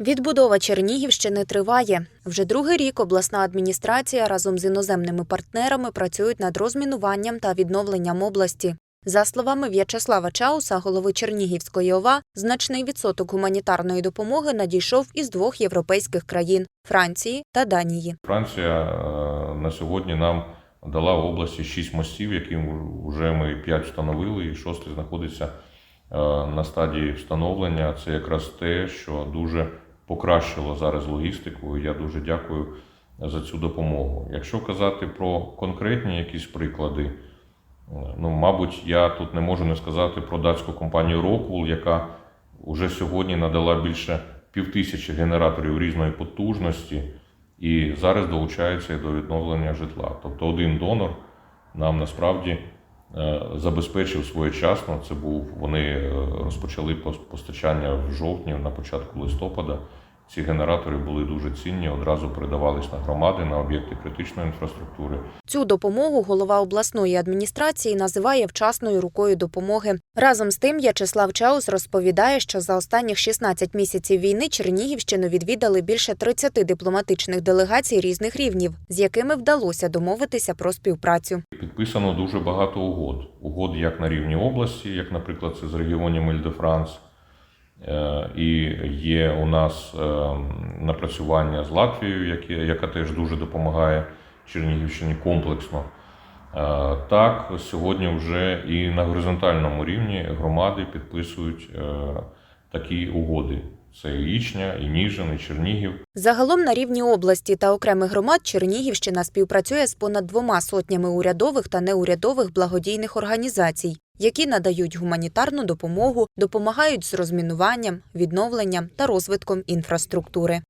Відбудова Чернігівщини триває. Вже другий рік обласна адміністрація разом з іноземними партнерами працюють над розмінуванням та відновленням області. За словами В'ячеслава Чауса, голови Чернігівської ОВА, значний відсоток гуманітарної допомоги надійшов із двох європейських країн Франції та Данії. Франція е, на сьогодні нам дала в області 6 мостів, які вже ми 5 встановили, і шостий знаходиться е, на стадії встановлення. Це якраз те, що дуже покращило зараз логістику. Я дуже дякую за цю допомогу. Якщо казати про конкретні якісь приклади, е, ну, мабуть, я тут не можу не сказати про датську компанію Rockwell, яка вже сьогодні надала більше півтисячі генераторів різної потужності і зараз долучається до відновлення житла. Тобто один донор нам насправді забезпечив своєчасно. Це був вони е, розпочали постачання в жовтні, на початку листопада. Ці генератори були дуже цінні, одразу передавались на громади, на об'єкти критичної інфраструктури. Цю допомогу голова обласної адміністрації називає вчасною рукою допомоги. Разом з тим, В'ячеслав Чаус розповідає, що за останніх 16 місяців війни Чернігівщину відвідали більше 30 дипломатичних делегацій різних рівнів, з якими вдалося домовитися про співпрацю. Підписано дуже багато угод. Угод як на рівні області, як, наприклад, це з регіонів Мель-де-Франс. І є у нас е, напрацювання з Латвією, яке- яка теж дуже допомагає Чернігівщині комплексно. Е, Так, сьогодні вже і на горизонтальному рівні громади підписують е, такі угоди. Це і Ічня, і Ніжин, і Чернігів. Загалом на рівні області та окремих громад Чернігівщина співпрацює з понад двома сотнями урядових та неурядових благодійних організацій, які надають гуманітарну допомогу, допомагають з розмінуванням, відновленням та розвитком інфраструктури.